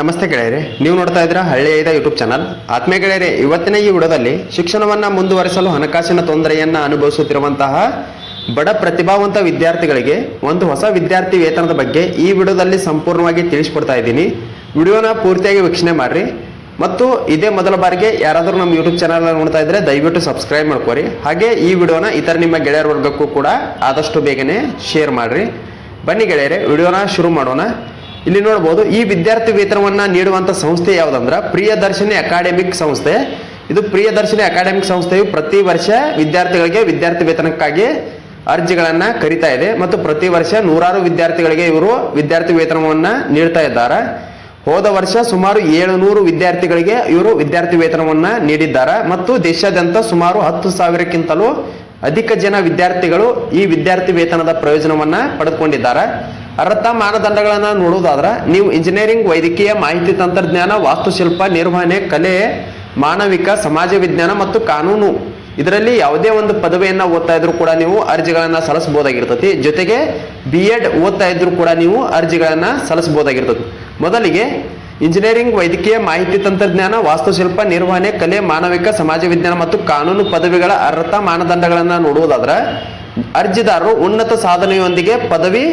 ನಮಸ್ತೆ ಗೆಳೆಯರೆ, ನೀವು ನೋಡ್ತಾ ಇದ್ದೀರಾ ಹಳ್ಳಿ ಐದ ಯೂಟ್ಯೂಬ್ ಚಾನಲ್ ಆತ್ಮೀಯ ಗೆಳೆಯರೆ, ಇವತ್ತಿನ ಈ ವಿಡೋದಲ್ಲಿ ಶಿಕ್ಷಣವನ್ನು ಮುಂದುವರಿಸಲು ಹಣಕಾಸಿನ ತೊಂದರೆಯನ್ನ ಅನುಭವಿಸುತ್ತಿರುವಂತಹ ಬಡ ಪ್ರತಿಭಾವಂತ ವಿದ್ಯಾರ್ಥಿಗಳಿಗೆ ಒಂದು ಹೊಸ ವಿದ್ಯಾರ್ಥಿ ವೇತನದ ಬಗ್ಗೆ ಈ ವಿಡಿಯೋದಲ್ಲಿ ಸಂಪೂರ್ಣವಾಗಿ ತಿಳಿಸ್ಕೊಡ್ತಾ ಇದ್ದೀನಿ. ವಿಡಿಯೋನ ಪೂರ್ತಿಯಾಗಿ ವೀಕ್ಷಣೆ ಮಾಡ್ರಿ. ಮತ್ತು ಇದೇ ಮೊದಲ ಬಾರಿಗೆ ಯಾರಾದರೂ ನಮ್ಮ ಯೂಟ್ಯೂಬ್ ಚಾನಲ್ ನೋಡ್ತಾ ಇದ್ರೆ ದಯವಿಟ್ಟು ಸಬ್ಸ್ಕ್ರೈಬ್ ಮಾಡ್ಕೋರಿ. ಹಾಗೆ ಈ ವಿಡಿಯೋನ ಇತರ ನಿಮ್ಮ ಗೆಳೆಯರ ವರ್ಗಕ್ಕೂ ಕೂಡ ಆದಷ್ಟು ಬೇಗನೆ ಶೇರ್ ಮಾಡ್ರಿ. ಬನ್ನಿ ಗೆಳೆಯರೆ, ವಿಡಿಯೋನ ಶುರು ಮಾಡೋಣ. ಇಲ್ಲಿ ನೋಡಬಹುದು ಈ ವಿದ್ಯಾರ್ಥಿ ವೇತನವನ್ನ ನೀಡುವಂತ ಸಂಸ್ಥೆ ಯಾವುದಂದ್ರ ಪ್ರಿಯದರ್ಶಿನಿ ಅಕಾಡೆಮಿಕ್ ಸಂಸ್ಥೆ. ಇದು ಪ್ರಿಯದರ್ಶಿನಿ ಅಕಾಡೆಮಿಕ್ ಸಂಸ್ಥೆಯು ಪ್ರತಿ ವರ್ಷ ವಿದ್ಯಾರ್ಥಿಗಳಿಗೆ ವಿದ್ಯಾರ್ಥಿ ವೇತನಕ್ಕಾಗಿ ಅರ್ಜಿಗಳನ್ನ ಕರಿತಾ ಇದೆ ಮತ್ತು ಪ್ರತಿ ವರ್ಷ ನೂರಾರು ವಿದ್ಯಾರ್ಥಿಗಳಿಗೆ ಇವರು ವಿದ್ಯಾರ್ಥಿ ವೇತನವನ್ನ ನೀಡ್ತಾ ಇದ್ದಾರೆ. ಹೋದ ವರ್ಷ ಸುಮಾರು ಏಳುನೂರು ವಿದ್ಯಾರ್ಥಿಗಳಿಗೆ ಇವರು ವಿದ್ಯಾರ್ಥಿ ವೇತನವನ್ನ ನೀಡಿದ್ದಾರೆ ಮತ್ತು ದೇಶಾದ್ಯಂತ ಸುಮಾರು ಹತ್ತು ಸಾವಿರಕ್ಕಿಂತಲೂ ಅಧಿಕ ಜನ ವಿದ್ಯಾರ್ಥಿಗಳು ಈ ವಿದ್ಯಾರ್ಥಿ ವೇತನದ ಪ್ರಯೋಜನವನ್ನ ಪಡೆದುಕೊಂಡಿದ್ದಾರೆ. ಅರ್ಹತಾ ಮಾನದಂಡಗಳನ್ನ ನೋಡುವುದಾದ್ರೆ ನೀವು ಇಂಜಿನಿಯರಿಂಗ್ ವೈದ್ಯಕೀಯ, ಮಾಹಿತಿ ತಂತ್ರಜ್ಞಾನ, ವಾಸ್ತುಶಿಲ್ಪ, ನಿರ್ವಹಣೆ, ಕಲೆ, ಮಾನವಿಕ, ಸಮಾಜ ವಿಜ್ಞಾನ ಮತ್ತು ಕಾನೂನು. ಇದರಲ್ಲಿ ಯಾವುದೇ ಒಂದು ಪದವಿಯನ್ನ ಓದ್ತಾ ಇದ್ರು ಕೂಡ ನೀವು ಅರ್ಜಿಗಳನ್ನ ಸಲ್ಲಿಸಬಹುದಾಗಿರ್ತತಿ. ಜೊತೆಗೆ ಬಿ ಎಡ್ ಓದ್ತಾ ಇದ್ರು ಕೂಡ ನೀವು ಅರ್ಜಿಗಳನ್ನ ಸಲ್ಲಿಸಬಹುದಾಗಿರ್ತದೆ ಮೊದಲಿಗೆ ಇಂಜಿನಿಯರಿಂಗ್ ವೈದ್ಯಕೀಯ, ಮಾಹಿತಿ ತಂತ್ರಜ್ಞಾನ, ವಾಸ್ತುಶಿಲ್ಪ, ನಿರ್ವಹಣೆ, ಕಲೆ, ಮಾನವಿಕ, ಸಮಾಜ ವಿಜ್ಞಾನ ಮತ್ತು ಕಾನೂನು ಪದವಿಗಳ ಅರ್ಹತಾ ಮಾನದಂಡಗಳನ್ನ ನೋಡುವುದಾದ್ರೆ ಅರ್ಜಿದಾರರು ಉನ್ನತ ಸಾಧನೆಯೊಂದಿಗೆ ಪದವಿ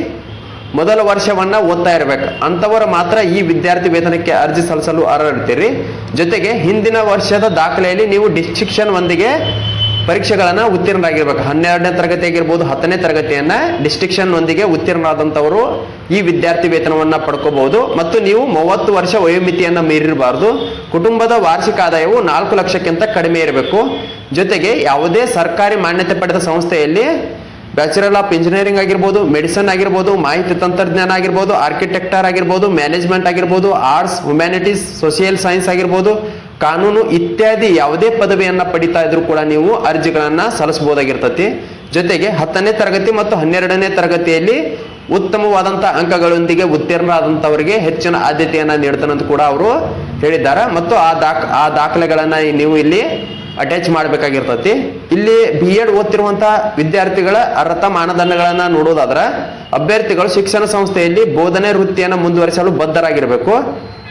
ಮೊದಲ ವರ್ಷವನ್ನ ಓದ್ತಾ ಇರಬೇಕು. ಅಂತವರು ಮಾತ್ರ ಈ ವಿದ್ಯಾರ್ಥಿ ವೇತನಕ್ಕೆ ಅರ್ಜಿ ಸಲ್ಲಿಸಲು ಅರ್ಹರಿರ್ತೀರಿ. ಜೊತೆಗೆ ಹಿಂದಿನ ವರ್ಷದ ದಾಖಲೆಯಲ್ಲಿ ನೀವು ಡಿಸ್ಟಿಕ್ಷನ್ ಒಂದಿಗೆ ಪರೀಕ್ಷೆಗಳನ್ನ ಉತ್ತೀರ್ಣರಾಗಿರ್ಬೇಕು. ಹನ್ನೆರಡನೇ ತರಗತಿ ಆಗಿರ್ಬೋದು, ಹತ್ತನೇ ತರಗತಿಯನ್ನ ಡಿಸ್ಟಿಕ್ಷನ್ ಒಂದಿಗೆ ಉತ್ತೀರ್ಣರಾದಂಥವರು ಈ ವಿದ್ಯಾರ್ಥಿ ವೇತನವನ್ನ ಪಡ್ಕೋಬಹುದು. ಮತ್ತು ನೀವು ಮೂವತ್ತು ವರ್ಷ ವಯೋಮಿತಿಯನ್ನ ಮೀರಿರಬಾರದು. ಕುಟುಂಬದ ವಾರ್ಷಿಕ ಆದಾಯವು ನಾಲ್ಕು ಲಕ್ಷಕ್ಕಿಂತ ಕಡಿಮೆ ಇರಬೇಕು. ಜೊತೆಗೆ ಯಾವುದೇ ಸರ್ಕಾರಿ ಮಾನ್ಯತೆ ಪಡೆದ ಸಂಸ್ಥೆಯಲ್ಲಿ ಬ್ಯಾಚುಲರ್ ಆಫ್ ಇಂಜಿನಿಯರಿಂಗ್ ಆಗಿರ್ಬೋದು ಮೆಡಿಸನ್ ಆಗಿರ್ಬೋದು, ಮಾಹಿತಿ ತಂತ್ರಜ್ಞಾನ ಆಗಿರ್ಬೋದು ಆರ್ಕಿಟೆಕ್ಟರ್ ಆಗಿರ್ಬೋದು ಮ್ಯಾನೇಜ್ಮೆಂಟ್ ಆಗಿರ್ಬೋದು ಆರ್ಟ್ಸ್ ಹ್ಯುಮ್ಯಾನಿಟೀಸ್ ಸೋಷಿಯಲ್ ಸೈನ್ಸ್ ಆಗಿರ್ಬೋದು, ಕಾನೂನು ಇತ್ಯಾದಿ ಯಾವುದೇ ಪದವಿಯನ್ನು ಪಡಿತಾ ಇದ್ರು ಕೂಡ ನೀವು ಅರ್ಜಿಗಳನ್ನು ಸಲ್ಲಿಸಬಹುದಾಗಿರ್ತತಿ. ಜೊತೆಗೆ ಹತ್ತನೇ ತರಗತಿ ಮತ್ತು ಹನ್ನೆರಡನೇ ತರಗತಿಯಲ್ಲಿ ಉತ್ತಮವಾದಂಥ ಅಂಕಗಳೊಂದಿಗೆ ಉತ್ತೀರ್ಣರಾದಂಥವರಿಗೆ ಹೆಚ್ಚಿನ ಆದ್ಯತೆಯನ್ನು ನೀಡ್ತಾನಂತ ಕೂಡ ಅವರು ಹೇಳಿದ್ದಾರೆ. ಮತ್ತು ಆ ದಾಖ, ಆ ದಾಖಲೆಗಳನ್ನು ನೀವು ಇಲ್ಲಿ ಅಟ್ಯಾಚ್ ಮಾಡಬೇಕಾಗಿರ್ತತಿ. ಇಲ್ಲಿ ಬಿ ಎಡ್ ಓದ್ತಿರುವಂತಹ ವಿದ್ಯಾರ್ಥಿಗಳ ಅರ್ಹತಾ ಮಾನದಂಡಗಳನ್ನ ನೋಡೋದಾದ್ರೆ, ಅಭ್ಯರ್ಥಿಗಳು ಶಿಕ್ಷಣ ಸಂಸ್ಥೆಯಲ್ಲಿ ಬೋಧನೆ ವೃತ್ತಿಯನ್ನು ಮುಂದುವರಿಸಲು ಬದ್ಧರಾಗಿರಬೇಕು.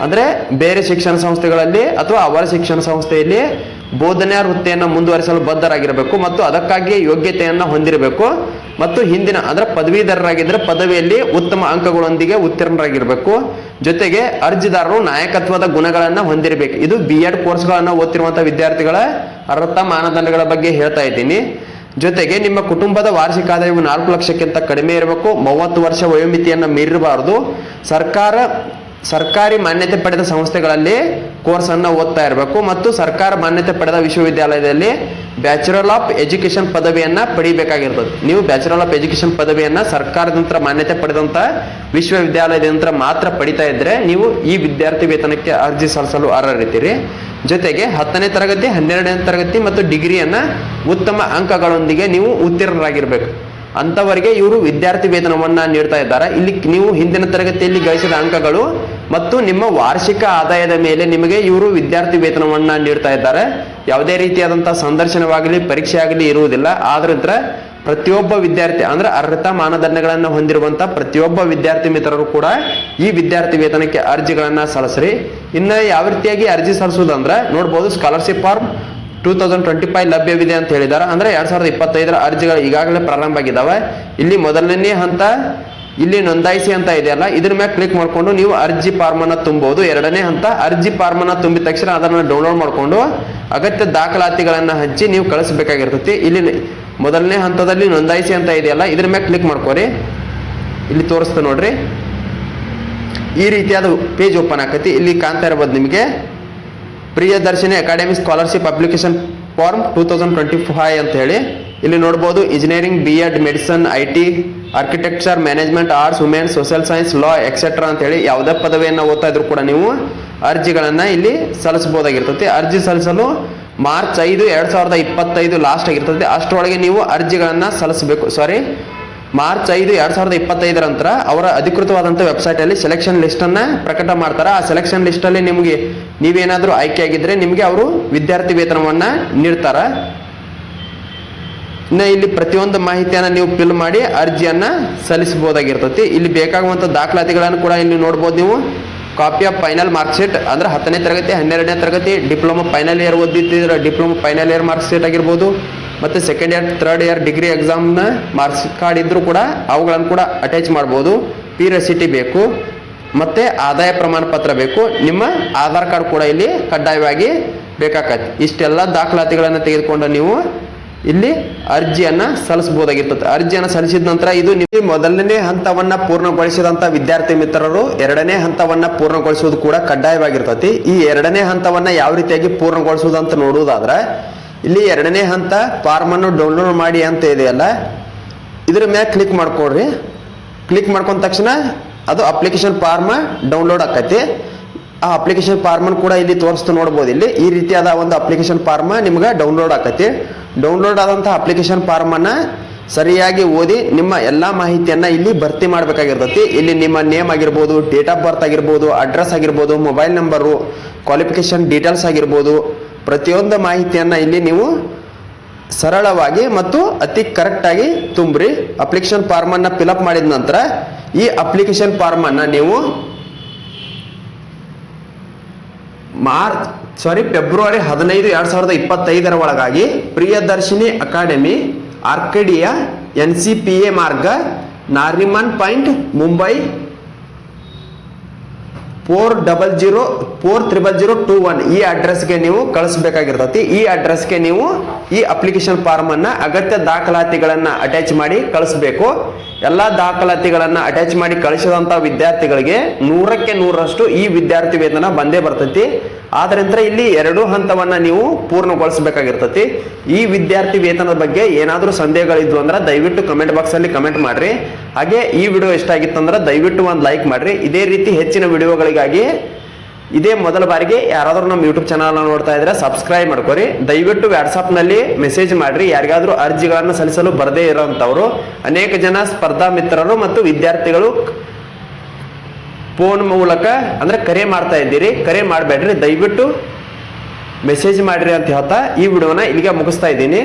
ಅಂದ್ರೆ ಬೇರೆ ಶಿಕ್ಷಣ ಸಂಸ್ಥೆಗಳಲ್ಲಿ ಅಥವಾ ಅವರ ಶಿಕ್ಷಣ ಸಂಸ್ಥೆಯಲ್ಲಿ ಬೋಧನೆ ವೃತ್ತಿಯನ್ನು ಮುಂದುವರಿಸಲು ಬದ್ಧರಾಗಿರಬೇಕು ಮತ್ತು ಅದಕ್ಕಾಗಿ ಯೋಗ್ಯತೆಯನ್ನ ಹೊಂದಿರಬೇಕು. ಮತ್ತು ಹಿಂದಿನ, ಅಂದ್ರೆ ಪದವೀಧರರಾಗಿದ್ದರೆ ಪದವಿಯಲ್ಲಿ ಉತ್ತಮ ಅಂಕಗಳೊಂದಿಗೆ ಉತ್ತೀರ್ಣರಾಗಿರಬೇಕು. ಜೊತೆಗೆ ಅರ್ಜಿದಾರರು ನಾಯಕತ್ವದ ಗುಣಗಳನ್ನ ಹೊಂದಿರಬೇಕು. ಇದು ಬಿ ಎಡ್ ಕೋರ್ಸ್ಗಳನ್ನ ಓದ್ತಿರುವಂತಹ ವಿದ್ಯಾರ್ಥಿಗಳ ಅರ್ಹತಾ ಮಾನದಂಡಗಳ ಬಗ್ಗೆ ಹೇಳ್ತಾ ಇದ್ದೀನಿ. ಜೊತೆಗೆ ನಿಮ್ಮ ಕುಟುಂಬದ ವಾರ್ಷಿಕ ಆದಾಯವು ನಾಲ್ಕು ಲಕ್ಷಕ್ಕಿಂತ ಕಡಿಮೆ ಇರಬೇಕು. ಮೂವತ್ತು ವರ್ಷ ವಯೋಮಿತಿಯನ್ನ ಮೀರಿರಬಾರದು. ಸರ್ಕಾರ ಸರ್ಕಾರಿ ಮಾನ್ಯತೆ ಪಡೆದ ಸಂಸ್ಥೆಗಳಲ್ಲಿ ಕೋರ್ಸ್ ಅನ್ನ ಓದ್ತಾ ಇರಬೇಕು ಮತ್ತು ಸರ್ಕಾರ ಮಾನ್ಯತೆ ಪಡೆದ ವಿಶ್ವವಿದ್ಯಾಲಯದಲ್ಲಿ ಬ್ಯಾಚುಲರ್ ಆಫ್ ಎಜುಕೇಶನ್ ಪದವಿಯನ್ನ ಪಡಿಬೇಕಾಗಿರ್ತದೆ. ನೀವು ಬ್ಯಾಚುಲರ್ ಆಫ್ ಎಜುಕೇಶನ್ ಪದವಿಯನ್ನ ಸರ್ಕಾರದಂತ್ರ ಮಾನ್ಯತೆ ಪಡೆದಂತ ವಿಶ್ವವಿದ್ಯಾಲಯದಂತ್ರ ಮಾತ್ರ ಪಡಿತಾ ಇದ್ರೆ ನೀವು ಈ ವಿದ್ಯಾರ್ಥಿ ವೇತನಕ್ಕೆ ಅರ್ಜಿ ಸಲ್ಲಿಸಲು ಅರ್ಹರಿದ್ದೀರಿ. ಜೊತೆಗೆ ಹತ್ತನೇ ತರಗತಿ, ಹನ್ನೆರಡನೇ ತರಗತಿ ಮತ್ತು ಡಿಗ್ರಿಯನ್ನ ಉತ್ತಮ ಅಂಕಗಳೊಂದಿಗೆ ನೀವು ಉತ್ತೀರ್ಣರಾಗಿರ್ಬೇಕು. ಅಂತವರಿಗೆ ಇವರು ವಿದ್ಯಾರ್ಥಿ ವೇತನವನ್ನ ನೀಡ್ತಾ ಇದ್ದಾರೆ. ಇಲ್ಲಿ ನೀವು ಹಿಂದಿನ ತರಗತಿಯಲ್ಲಿ ಗಳಿಸಿದ ಅಂಕಗಳು ಮತ್ತು ನಿಮ್ಮ ವಾರ್ಷಿಕ ಆದಾಯದ ಮೇಲೆ ನಿಮಗೆ ಇವರು ವಿದ್ಯಾರ್ಥಿ ವೇತನವನ್ನ ನೀಡ್ತಾ ಇದ್ದಾರೆ. ಯಾವುದೇ ರೀತಿಯಾದಂತಹ ಸಂದರ್ಶನವಾಗಲಿ ಪರೀಕ್ಷೆ ಆಗಲಿ ಇರುವುದಿಲ್ಲ ಆದ್ರಿಂದ ಪ್ರತಿಯೊಬ್ಬ ವಿದ್ಯಾರ್ಥಿ, ಅಂದ್ರೆ ಅರ್ಹತಾ ಮಾನದಂಡಗಳನ್ನು ಹೊಂದಿರುವಂತ ಪ್ರತಿಯೊಬ್ಬ ವಿದ್ಯಾರ್ಥಿ ಮಿತ್ರರು ಕೂಡ ಈ ವಿದ್ಯಾರ್ಥಿ ವೇತನಕ್ಕೆ ಅರ್ಜಿಗಳನ್ನ ಸಲ್ಲಿಸ್ರಿ. ಇನ್ನ ಯಾವ ರೀತಿಯಾಗಿ ಅರ್ಜಿ ಸಲ್ಲಿಸುವುದಂದ್ರೆ ನೋಡ್ಬೋದು scholarship form two thousand twenty five ಲಭ್ಯವಿದೆ ಅಂತ ಹೇಳಿದ್ದಾರೆ. ಅಂದ್ರೆ ಎರಡ್ ಸಾವಿರದ ಇಪ್ಪತ್ತೈದರ ಅರ್ಜಿಗಳು ಈಗಾಗಲೇ ಪ್ರಾರಂಭ ಆಗಿದ್ದಾವೆ ಇಲ್ಲಿ ಮೊದಲನೇ ಹಂತ ಇಲ್ಲಿ ನೋಂದಾಯಿಸಿ ಅಂತ ಇದೆಯಲ್ಲ ಇದ್ರ ಮೇಲೆ ಕ್ಲಿಕ್ ಮಾಡ್ಕೊಂಡು ನೀವು ಅರ್ಜಿ ಫಾರ್ಮ್ ಅನ್ನ ತುಂಬಬಹುದು ಎರಡನೇ ಹಂತ ಅರ್ಜಿ ಫಾರ್ಮ್ ಅನ್ನ ತುಂಬಿದ ತಕ್ಷಣ ಅದನ್ನು ಡೌನ್ಲೋಡ್ ಮಾಡಿಕೊಂಡು ಅಗತ್ಯ ದಾಖಲಾತಿಗಳನ್ನ ಹಂಚಿ ನೀವು ಕಳಿಸ್ಬೇಕಾಗಿರ್ತೈತಿ. ಇಲ್ಲಿ ಮೊದಲನೇ ಹಂತದಲ್ಲಿ ನೋಂದಾಯಿಸಿ ಅಂತ ಇದೆಯಲ್ಲ ಇದ್ರ ಮೇಲೆ ಕ್ಲಿಕ್ ಮಾಡ್ಕೋರಿ. ಇಲ್ಲಿ ತೋರಿಸ್ತು ನೋಡ್ರಿ. ಈ ರೀತಿಯಾದ ಪೇಜ್ ಓಪನ್ ಆಕತಿ. ಇಲ್ಲಿ ಕಾಣ್ತಾ ಇರಬಹುದು ನಿಮಗೆ. Priyadarshini academy scholarship application form two thousand twenty five ಅಂತ ಹೇಳಿ. ಇಲ್ಲಿ ನೋಡ್ಬೋದು engineering B Ed medicine I T architecture management arts women social science law etcetera ಅಂತ ಹೇಳಿ ಯಾವುದೇ ಪದವಿಯನ್ನು ಓದ್ತಾ ಇದ್ರು ಕೂಡ ನೀವು ಅರ್ಜಿಗಳನ್ನು ಇಲ್ಲಿ ಸಲ್ಲಿಸಬಹುದಾಗಿರ್ತದೆ. ಅರ್ಜಿ ಸಲ್ಲಿಸಲು ಮಾರ್ಚ್ ಐದು, ಎರಡು ಸಾವಿರದ ಇಪ್ಪತ್ತೈದು ಲಾಸ್ಟ್ ಆಗಿರ್ತದೆ. ಅಷ್ಟರೊಳಗೆ ನೀವು ಅರ್ಜಿಗಳನ್ನು ಸಲ್ಲಿಸಬೇಕು. ಸಾರಿ ಮಾರ್ಚ್ ಐದು ಎರಡ್ ಸಾವಿರದ ಇಪ್ಪತ್ತೈದರ ನಂತರ ಅವರ ಅಧಿಕೃತವಾದಂಥ ವೆಬ್ಸೈಟ್ ಅಲ್ಲಿ ಸೆಲೆಕ್ಷನ್ ಲಿಸ್ಟ್ ಅನ್ನ ಪ್ರಕಟ ಮಾಡ್ತಾರೆ. ಆ ಸೆಲೆಕ್ಷನ್ ಲಿಸ್ಟ್ ಅಲ್ಲಿ ನಿಮಗೆ ನೀವೇನಾದರೂ ಆಗಿದ್ರೆ ನಿಮಗೆ ಅವರು ವಿದ್ಯಾರ್ಥಿ ವೇತನವನ್ನ ನೀಡ್ತಾರೆ. ಇನ್ನು ಇಲ್ಲಿ ಪ್ರತಿಯೊಂದು ಮಾಹಿತಿಯನ್ನ ನೀವು ಫಿಲ್ ಮಾಡಿ ಅರ್ಜಿಯನ್ನ ಸಲ್ಲಿಸಬಹುದಾಗಿರ್ತತಿ. ಇಲ್ಲಿ ಬೇಕಾಗುವಂತ ದಾಖಲಾತಿಗಳನ್ನು ಕೂಡ ಇಲ್ಲಿ ನೋಡ್ಬೋದು ನೀವು. ಕಾಪಿ ಆಫ್ ಫೈನಲ್ ಮಾರ್ಕ್ಶೀಟ್ ಅಂದ್ರೆ ಹತ್ತನೇ ತರಗತಿ, ಹನ್ನೆರಡನೇ ತರಗತಿ ಡಿಪ್ಲೊಮಾ ಫೈನಲ್ ಇಯರ್ ಓದಿದ್ದಿದ್ರೆ ಡಿಪ್ಲೊಮಾ ಫೈನಲ್ ಇಯರ್ ಮಾರ್ಕ್ಶೀಟ್ ಆಗಿರ್ಬೋದು. ಮತ್ತು second year third year degree ಎಕ್ಸಾಮ್ನ marks card ಇದ್ದರೂ ಕೂಡ ಅವುಗಳನ್ನು ಕೂಡ ಅಟ್ಯಾಚ್ ಮಾಡ್ಬೋದು. ಪಿ ರೆಸಿಟಿ ಬೇಕು. ಮತ್ತು ಆದಾಯ ಪ್ರಮಾಣ ಪತ್ರ ಬೇಕು. ನಿಮ್ಮ ಆಧಾರ್ ಕಾರ್ಡ್ ಕೂಡ ಇಲ್ಲಿ ಕಡ್ಡಾಯವಾಗಿ ಬೇಕಾಗತ್ತೆ ಇಷ್ಟೆಲ್ಲ ದಾಖಲಾತಿಗಳನ್ನು ತೆಗೆದುಕೊಂಡು ನೀವು ಇಲ್ಲಿ ಅರ್ಜಿಯನ್ನು ಸಲ್ಲಿಸಬಹುದಾಗಿರ್ತದೆ. ಅರ್ಜಿಯನ್ನು ಸಲ್ಲಿಸಿದ ನಂತರ ಇದು ನಿಮ್ಮ ಮೊದಲನೇ ಹಂತವನ್ನು ಪೂರ್ಣಗೊಳಿಸಿದಂಥ ವಿದ್ಯಾರ್ಥಿ ಮಿತ್ರರು ಎರಡನೇ ಹಂತವನ್ನು ಪೂರ್ಣಗೊಳಿಸುವುದು ಕೂಡ ಕಡ್ಡಾಯವಾಗಿರ್ತತಿ. ಈ ಎರಡನೇ ಹಂತವನ್ನು ಯಾವ ರೀತಿಯಾಗಿ ಪೂರ್ಣಗೊಳಿಸುವುದು ಅಂತ ನೋಡುವುದಾದ್ರೆ ಇಲ್ಲಿ ಎರಡನೇ ಹಂತ ಫಾರ್ಮ್ ಅನ್ನು ಡೌನ್ಲೋಡ್ ಮಾಡಿ ಅಂತ ಇದೆಯಲ್ಲ ಇದ್ರ ಮ್ಯಾಲೆ ಕ್ಲಿಕ್ ಮಾಡ್ಕೊಡ್ರಿ. ಕ್ಲಿಕ್ ಮಾಡ್ಕೊಂಡ ತಕ್ಷಣ ಅದು ಅಪ್ಲಿಕೇಶನ್ ಫಾರ್ಮ್ ಡೌನ್ಲೋಡ್ ಆಕೈತಿ. ಆ ಅಪ್ಲಿಕೇಶನ್ ಫಾರ್ಮನ್ನು ಕೂಡ ಇಲ್ಲಿ ತೋರಿಸ್ತು ನೋಡ್ಬೋದು. ಇಲ್ಲಿ ಈ ರೀತಿಯಾದ ಒಂದು ಅಪ್ಲಿಕೇಶನ್ ಫಾರ್ಮ್ ನಿಮ್ಗೆ ಡೌನ್ಲೋಡ್ ಆಕೈತಿ. ಡೌನ್ಲೋಡ್ ಆದಂಥ ಅಪ್ಲಿಕೇಶನ್ ಫಾರ್ಮನ್ನು ಸರಿಯಾಗಿ ಓದಿ ನಿಮ್ಮ ಎಲ್ಲ ಮಾಹಿತಿಯನ್ನ ಇಲ್ಲಿ ಭರ್ತಿ ಮಾಡಬೇಕಾಗಿರ್ತೈತಿ. ಇಲ್ಲಿ ನಿಮ್ಮ ನೇಮ್ ಆಗಿರ್ಬೋದು ಡೇಟ್ ಆಫ್ ಬರ್ತ್ ಆಗಿರ್ಬೋದು ಅಡ್ರೆಸ್ ಆಗಿರ್ಬೋದು ಮೊಬೈಲ್ ನಂಬರು ಕ್ವಾಲಿಫಿಕೇಶನ್ ಡೀಟೇಲ್ಸ್ ಆಗಿರ್ಬೋದು ಪ್ರತಿಯೊಂದು ಮಾಹಿತಿಯನ್ನು ಇಲ್ಲಿ ನೀವು ಸರಳವಾಗಿ ಮತ್ತು ಅತಿ ಕರೆಕ್ಟಾಗಿ ತುಂಬ್ರಿ. ಅಪ್ಲಿಕೇಶನ್ ಫಾರ್ಮನ್ನು ಫಿಲಪ್ ಮಾಡಿದ ನಂತರ ಈ ಅಪ್ಲಿಕೇಶನ್ ಫಾರ್ಮನ್ನು ನೀವು ಮಾರ್ಚ್ ಸಾರಿ ಫೆಬ್ರವರಿ ಹದಿನೈದು ಎರಡು ಸಾವಿರದ ಇಪ್ಪತ್ತೈದರ ಒಳಗಾಗಿ Priyadarshini academy, Arcadia N C P A Marg, Nariman Point, Mumbai four double zero four triple zero two one ಈ ಅಡ್ರೆಸ್ಗೆ ನೀವು ಕಳಿಸಬೇಕಾಗಿರ್ತತಿ. ಈ ಅಡ್ರೆಸ್ಗೆ ನೀವು ಈ ಅಪ್ಲಿಕೇಶನ್ ಫಾರ್ಮ್ ಅನ್ನ ಅಗತ್ಯ ದಾಖಲಾತಿಗಳನ್ನು ಅಟ್ಯಾಚ್ ಮಾಡಿ ಕಳಿಸ್ಬೇಕು. ಎಲ್ಲ ದಾಖಲಾತಿಗಳನ್ನು ಅಟ್ಯಾಚ್ ಮಾಡಿ ಕಳಿಸಿದಂತ ವಿದ್ಯಾರ್ಥಿಗಳಿಗೆ ನೂರಕ್ಕೆ ನೂರರಷ್ಟು ಈ ವಿದ್ಯಾರ್ಥಿ ವೇತನ ಬಂದೇ ಬರ್ತೈತಿ. ಆದ್ರಿಂದ ಇಲ್ಲಿ ಎರಡು ಹಂತವನ್ನ ನೀವು ಪೂರ್ಣಗೊಳಿಸಬೇಕಾಗಿರ್ತತಿ. ಈ ವಿದ್ಯಾರ್ಥಿ ವೇತನದ ಬಗ್ಗೆ ಏನಾದರೂ ಸಂದೇಹಗಳಿದ್ವು ಅಂದ್ರೆ ದಯವಿಟ್ಟು ಕಮೆಂಟ್ ಬಾಕ್ಸ್ ಅಲ್ಲಿ ಕಮೆಂಟ್ ಮಾಡ್ರಿ. ಹಾಗೆ ಈ ವಿಡಿಯೋ ಇಷ್ಟ ಆಗಿತ್ತು ಅಂದ್ರೆ ದಯವಿಟ್ಟು ಒಂದು ಲೈಕ್ ಮಾಡ್ರಿ. ಇದೇ ರೀತಿ ಹೆಚ್ಚಿನ ವಿಡಿಯೋಗಳಿಗಾಗಿ ಇದೇ ಮೊದಲ ಬಾರಿಗೆ ಯಾರಾದರೂ ನಮ್ಮ ಯೂಟ್ಯೂಬ್ ಚಾನಲ್ ನೋಡ್ತಾ ಇದ್ರೆ ಸಬ್ಸ್ಕ್ರೈಬ್ ಮಾಡ್ಕೊರಿ. ದಯವಿಟ್ಟು ವಾಟ್ಸಪ್ನಲ್ಲಿ ಮೆಸೇಜ್ ಮಾಡ್ರಿ. ಯಾರಿಗಾದ್ರೂ ಅರ್ಜಿಗಳನ್ನು ಸಲ್ಲಿಸಲು ಬರದೇ ಇರೋಂಥವ್ರು. ಅನೇಕ ಜನ ಸ್ಪರ್ಧಾ ಮಿತ್ರರು ಮತ್ತು ವಿದ್ಯಾರ್ಥಿಗಳು ಫೋನ್ ಮೂಲಕ ಅಂದ್ರೆ ಕರೆ ಮಾಡ್ತಾ ಇದ್ದೀರಿ. ಕರೆ ಮಾಡಬೇಡ್ರಿ. ದಯವಿಟ್ಟು ಮೆಸೇಜ್ ಮಾಡಿರಿ ಅಂತ ಹೇಳ್ತಾ ಈ ವಿಡಿಯೋನ ಇಲ್ಲಿಗೆ ಮುಗಿಸ್ತಾ ಇದ್ದೀನಿ.